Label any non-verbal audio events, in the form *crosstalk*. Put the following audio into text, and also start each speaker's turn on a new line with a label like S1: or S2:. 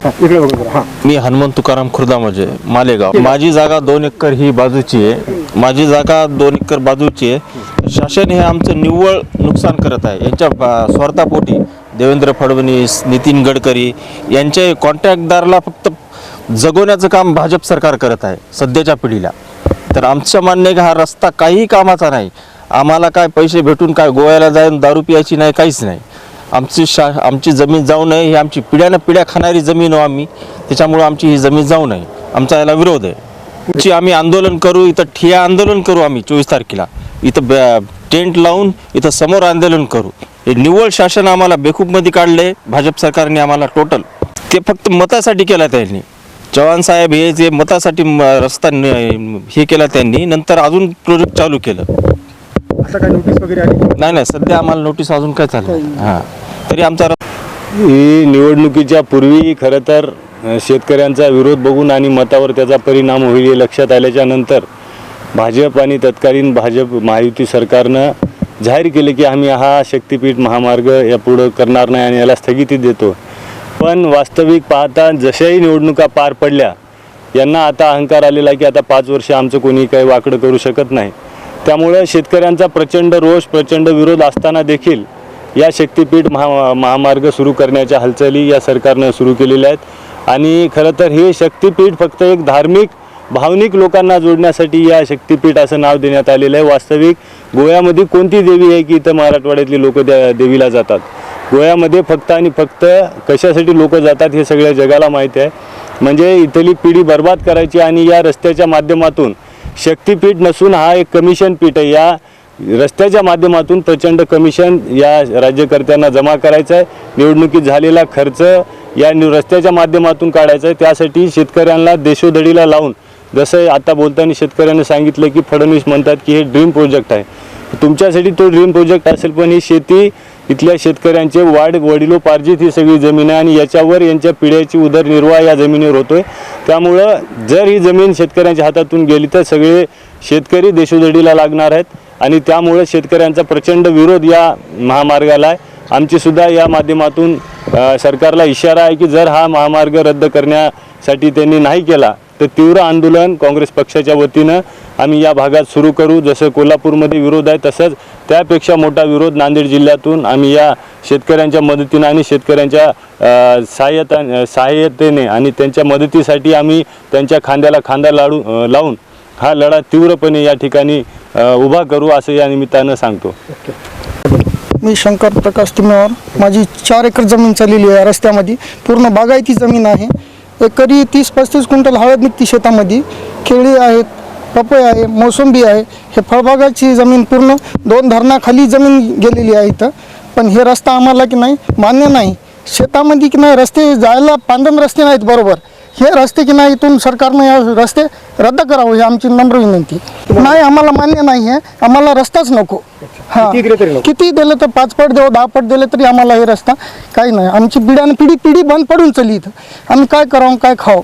S1: *laughs* इकडे बघा जरा. हा.
S2: मी हनुमंत तुकाराम खुर्दा म्हणजे मालेगाव माझी जागा दोन एकर ही बाजूची आहे. माझी जागा दोन एकर बाजूची आहे. शासन हे आमचं निव्वळ नुकसान करत आहे. यांच्या स्वार्थापोटी देवेंद्र फडणवीस नितीन गडकरी यांच्या कॉन्ट्रॅक्टदारला फक्त जगवण्याचं काम भाजप सरकार करत आहे सध्याच्या पिढीला. तर आमचं मान्य हा रस्ता काहीही कामाचा नाही. आम्हाला काय पैसे भेटून काय गोव्याला जाऊन दारू पियाची नाही काहीच नाही. आमची शा आमची जमीन जाऊ नये ही आमची पिढ्यानं पिढ्या खाणारी जमीन हो आम्ही. त्याच्यामुळं आमची ही जमीन जाऊ नये. आमचा याला विरोध आहे. पुढची आम्ही आंदोलन करू इथं ठिया आंदोलन करू आम्ही चोवीस तारखेला. इथं ब- टेंट लावून इथं समोर आंदोलन करू. हे निव्वळ शासन आम्हाला बेकूपमध्ये आहे भाजप सरकारने आम्हाला टोटल ते फक्त मतासाठी केला त्यांनी. चव्हाण साहेब हे जे मतासाठी म- रस्ता हे केला त्यांनी नंतर अजून प्रोजेक्ट चालू केलं.
S1: आता काय नोटीस वगैरे आली?
S2: नाही नाही सध्या आम्हाला नोटीस अजून काय चाललं हां. तरी आमचा
S3: ही निवडणुकीच्या पूर्वी खरं तर शेतकऱ्यांचा विरोध बघून आणि मतावर त्याचा परिणाम होईल हे लक्षात आल्याच्यानंतर भाजप आणि तत्कालीन भाजप महायुती सरकारनं जाहीर केले की आम्ही हा शक्तीपीठ महामार्ग यापुढं करणार नाही आणि याला स्थगिती देतो. पण वास्तविक पाहता जशाही निवडणुका पार पडल्या यांना आता अहंकार आलेला आहे की आता पाच वर्ष आमचं कोणी काही वाकडं करू शकत नाही. त्यामुळं शेतकऱ्यांचा प्रचंड रोष प्रचंड विरोध असताना देखील या शक्तीपीठ महा महामार्ग सुरू करण्याच्या हालचाली या सरकारनं सुरू केलेल्या आहेत. आणि खरं तर हे शक्तीपीठ फक्त एक धार्मिक भावनिक लोकांना जोडण्यासाठी या शक्तीपीठ असं नाव देण्यात आलेलं आहे. वास्तविक गोव्यामध्ये कोणती देवी आहे की इथं मराठवाड्यातली लोक त्या देवीला जातात? गोव्यामध्ये फक्त आणि फक्त कशासाठी लोक जातात हे सगळ्या जगाला माहिती आहे. म्हणजे इथली पिढी बर्बाद करायची आणि या रस्त्याच्या माध्यमातून शक्तीपीठ नसून हा एक कमिशन पीठ आहे. या रस्त्याच्या माध्यमातून प्रचंड कमिशन या राज्यकर्त्यांना जमा करायचं आहे. निवडणुकीत झालेला खर्च या रस्त्याच्या माध्यमातून काढायचा आहे. त्यासाठी शेतकऱ्यांना देशोधडीला लावून जसं आता बोलताना शेतकऱ्यांनी सांगितलं की फडणवीस म्हणतात की हे ड्रीम प्रोजेक्ट आहे. तुमच्यासाठी तो ड्रीम प्रोजेक्ट असेल पण ही शेती इथल्या शेतकऱ्यांचे वाढ वडिलोपार्जित ही सगळी जमीन आहे आणि याच्यावर यांच्या पिढ्याची उदरनिर्वाह या जमिनीवर होतोय. त्यामुळं जर ही जमीन शेतकऱ्यांच्या हातातून गेली तर सगळे शेतकरी देशोधडीला लागणार आहेत आणि त्यामुळे शेतकऱ्यांचा प्रचंड विरोध या महामार्गाला आहे. आमचीसुद्धा या माध्यमातून सरकारला इशारा आहे की जर हा महामार्ग रद्द करण्यासाठी त्यांनी नाही केला तर तीव्र आंदोलन काँग्रेस पक्षाच्या वतीनं आम्ही या भागात सुरू करू. जसं कोल्हापूरमध्ये विरोध आहे तसंच त्यापेक्षा मोठा विरोध नांदेड जिल्ह्यातून आम्ही या शेतकऱ्यांच्या मदतीनं आणि शेतकऱ्यांच्या सहाय्यता सहाय्यतेने आणि त्यांच्या मदतीसाठी आम्ही त्यांच्या खांद्याला खांदा लाडू लावून हा लढा तीव्रपणे या ठिकाणी उभा करू असं या निमित्तानं सांगतो.
S4: मी शंकर प्रकाश तुम्ही माझी चार एकर जमीन चाललेली आहे रस्त्यामध्ये. पूर्ण बागायती जमीन आहे. एकरी तीस पस्तीस क्विंटल हळद निघते शेतामध्ये. केळी आहेत पपई आहे मोसंबी आहे. हे फळबागाची जमीन पूर्ण दोन धरणाखाली जमीन गेलेली आहे इथं. पण हे रस्ता आम्हाला की नाही मान्य नाही. शेतामध्ये की नाही रस्ते जायला पांढरम रस्ते नाहीत बरोबर. हे रस्ते की नाही इथून सरकारनं या रस्ते रद्द करावं ही आमची नम्र विनंती. नाही आम्हाला मान्य नाही आहे. आम्हाला रस्ताच नको. हा. किती दिले तरी पाच पट देऊ दहा पट दिले तरी आम्हाला हे रस्ता काही नाही. आमची पिढ्यानं पिढी पिढी बंद पडून चली इथं. आम्ही काय करावं काय खावं?